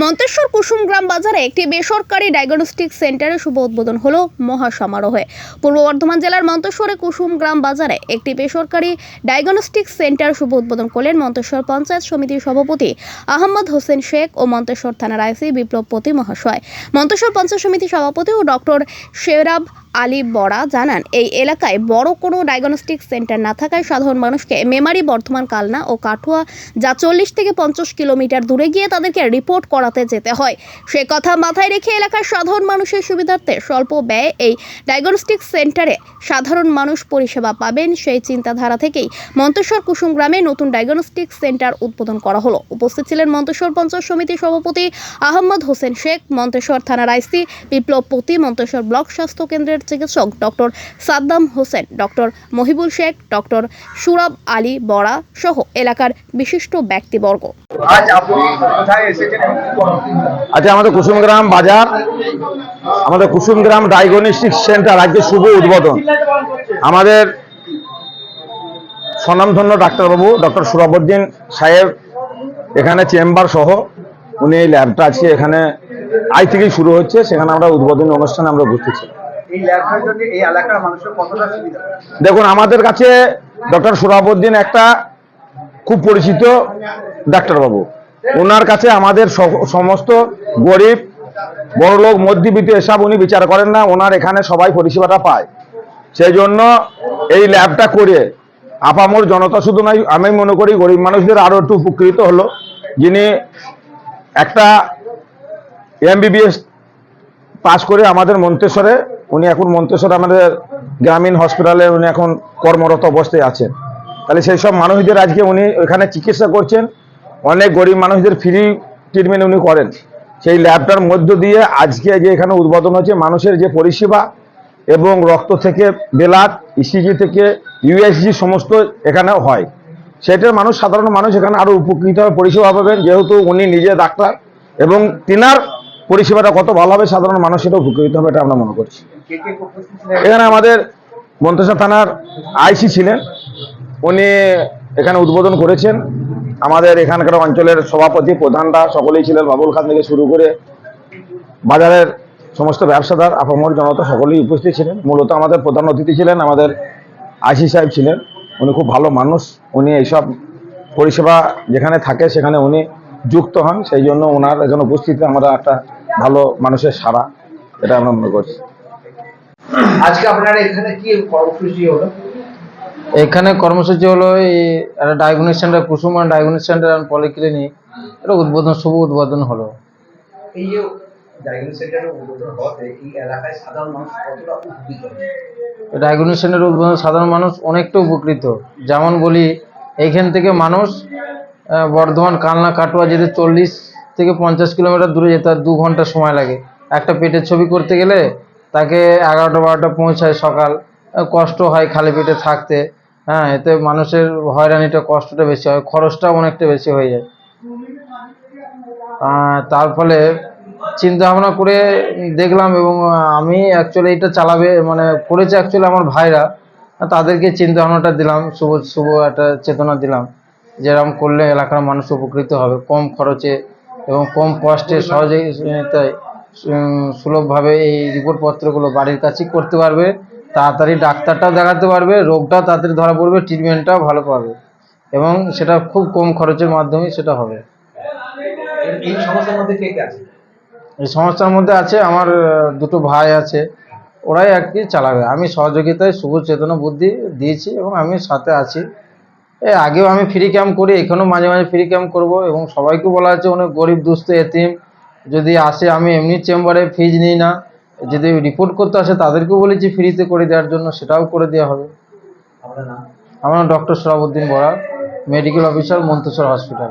মন্তেশ্বর কুসুমগ্রাম বাজারে একটি বেসরকারি ডায়াগনস্টিক সেন্টারের শুভ উদ্বোধন হলো মহা সমারোহে পূর্ব বর্ধমান জেলার মন্তেশ্বরে কুসুমগ্রাম বাজারে একটি বেসরকারি ডায়াগনস্টিক সেন্টার শুভ উদ্বোধন করলেন মন্তেশ্বর পঞ্চায়েত সমিতির সভাপতি আহমদ হোসেন শেখ ও মন্তেশ্বর থানার আইসি বিপ্লবপতি মহাশয়। মন্তেশ্বর পঞ্চায়েত সমিতির সভাপতি ও ডক্টর শেরাব আলী বড়া জানান, এই এলাকায় বড় কোনো ডায়াগনস্টিক সেন্টার না থাকায় সাধারণ মানুষকে মেমারি, বর্ধমান, কালনা ও কাঠুয়া যা চল্লিশ থেকে পঞ্চাশ কিলোমিটার দূরে গিয়ে তাদেরকে রিপোর্ট করাতে যেতে হয়। সে কথা মাথায় রেখে এলাকার সাধারণ মানুষের সুবিধার্থে স্বল্প ব্যয়ে এই ডায়াগনস্টিক সেন্টারে সাধারণ মানুষ পরিষেবা পাবেন। সেই চিন্তাধারা থেকেই মন্তেশ্বর কুসুম গ্রামে নতুন ডায়াগনস্টিক সেন্টার উদ্বোধন করা হলো। উপস্থিত ছিলেন মন্তেশ্বর পঞ্চায়েত সমিতির সভাপতি আহমদ হোসেন শেখ, মন্তেশ্বর থানার আইসি বিপ্লব পতি, মন্তেশ্বর ব্লক স্বাস্থ্য কেন্দ্রের চিকিৎসক doctor Saddam Hossain doctor Mohibul Sheikh doctor Sourav Ali Bora সহ এলাকার বিশিষ্ট ব্যক্তিবর্গ। আজ আচ্ছা আমাদের কুসুমগ্রাম বাজার আমাদের কুসুমগ্রাম ডায়াগনস্টিক সেন্টার আজকে শুভ উদ্বোধন। আমাদের স্বনামধন্য ডাক্তারবাবু ডক্টর সুরাবুদ্দিন সাহেব এখানে চেম্বার সহ উনি এই ল্যাবটা আজকে এখানে আজ থেকেই শুরু হচ্ছে সেখানে আমরা উদ্বোধনী অনুষ্ঠানে আমরা উপস্থিত ছিলাম। দেখুন, আমাদের কাছে ডক্টর সুরাবুদ্দিন একটা খুব পরিচিত ডাক্তারবাবু। ওনার কাছে আমাদের সমস্ত গরিব, বড়লোক, মধ্যবিত্ত এসব উনি বিচার করেন না, ওনার এখানে সবাই পরিষেবাটা পায়। সেই জন্য এই ল্যাবটা করে আপামর জনতা শুধু নয়, আমি মনে করি গরিব মানুষদের আরও একটু উপকৃত হলো। যিনি একটা এমবিবিএস পাশ করে আমাদের মন্তেশ্বরে উনি এখন মন্তেশ্বর আমাদের গ্রামীণ হসপিটালে উনি এখন কর্মরত অবস্থায় আছেন। তাহলে সেই সব মানুষদের আজকে উনি এখানে চিকিৎসা করছেন। অনেক গরিব মানুষদের ফ্রি ট্রিটমেন্ট উনি করেন। সেই ল্যাবটার মধ্য দিয়ে আজকে যে এখানে উদ্বোধন হচ্ছে মানুষের যে পরিষেবা এবং রক্ত থেকে বেলাট ইসিজি থেকে ইউএসজি সমস্ত এখানে হয়। সেটার মানুষ, সাধারণ মানুষ এখানে আরও উপকৃত হবে, পরিষেবা পাবেন। যেহেতু উনি নিজে ডাক্তার এবং তিনার পরিষেবাটা কত ভালো হবে, সাধারণ মানুষ সেটা উপকৃত হবে, এটা আমরা মনে করছি। এখানে আমাদের মন্তেশ্বর থানার আইসি ছিলেন। উনি এখানে উদ্বোধন করেছেন। আমাদের এখানকার অঞ্চলের সভাপতি, প্রধানরা সকলেই ছিলেন। বাবুল খান থেকে শুরু করে বাজারের সমস্ত ব্যবসাদার, আপামর জনতা সকলেই উপস্থিত ছিলেন। মূলত আমাদের প্রধান অতিথি ছিলেন, আমাদের আইসি সাহেব ছিলেন। উনি খুব ভালো মানুষ। উনি এইসব পরিষেবা যেখানে থাকে, সেখানে উনি যুক্ত হন সেই জন্য ওনার এখানে উপস্থিতি আমরা একটা ভালো মানুষের সারা এটা আমরা মনে করছি। আজকে আপনারা এখানে কি কর্মসূচি হলো? এখানে কর্মসূচি হলো এই একটা diagnostic centre Kusuman diagnostic centre and polyclinic এটা উদ্বোধন শুভ উদ্বোধন হলো। এই যে ডায়াগনোস সেন্টারের উদ্বোধন হতে এই এলাকায় সাধারণ মানুষ কতটা উপকৃত? ডায়াগনোস উদ্বোধন সাধারণ মানুষ অনেকটা উপকৃত। যেমন বলি এইখান থেকে মানুষ বর্ধমান কালনা কাটোয়া যেতে চল্লিশ থেকে পঞ্চাশ কিলোমিটার দূরে যেতে হয়, দু ঘণ্টা সময় লাগে। একটা পেটের ছবি করতে গেলে তাকে এগারোটা বারোটা পৌঁছায় সকাল। কষ্ট হয় খালি পেটে থাকতে। হ্যাঁ এতে মানুষের হয়রানিটা, কষ্টটা বেশি হয়, খরচটাও অনেকটা বেশি হয়ে যায়। তার ফলে চিন্তা ভাবনা করে দেখলাম এবং আমি অ্যাকচুয়ালি এটা চালাবে মানে করেছে অ্যাকচুয়ালি আমার ভাইরা। তাদেরকে চিন্তা ভাবনাটা দিলাম, শুভ শুভ একটা চেতনা দিলাম। যেরকম করলে এলাকার মানুষ উপকৃত হবে। কম খরচে এবং কম কষ্টে সহজেই সুলভভাবে এই রিপোর্টপত্রগুলো বাড়ির কাছেই করতে পারবে। তাড়াতাড়ি ডাক্তারটাও দেখাতে পারবে রোগটাও তাড়াতাড়ি ধরা পড়বে ট্রিটমেন্টটাও ভালো পাবে এবং সেটা খুব কম খরচের মাধ্যমেই সেটা হবে। এই সমস্যার মধ্যে কে কে আছে? এই সংস্থার মধ্যে আছে আমার দুটো ভাই আছে। ওরাই আর কি চালাবে। আমি সহযোগিতায় শুভ চেতনা বুদ্ধি দিয়েছি এবং আমি সাথে আছি। আগেও আমি ফ্রি ক্যাম্প করি এখানেও মাঝে মাঝে ফ্রি ক্যাম্প করব এবং সবাইকে বলা আছে অনেক গরিব দুস্থ এতিম। যদি আসে আমি এমনি চেম্বারে ফিজ নিই না। যদি রিপোর্ট করতে আসে তাদেরকেও বলেছি ফ্রিতে করে দেওয়ার জন্য সেটাও করে দেওয়া হবে। আমার doctor Sarabuddin Bora medical officer Manteswar hospital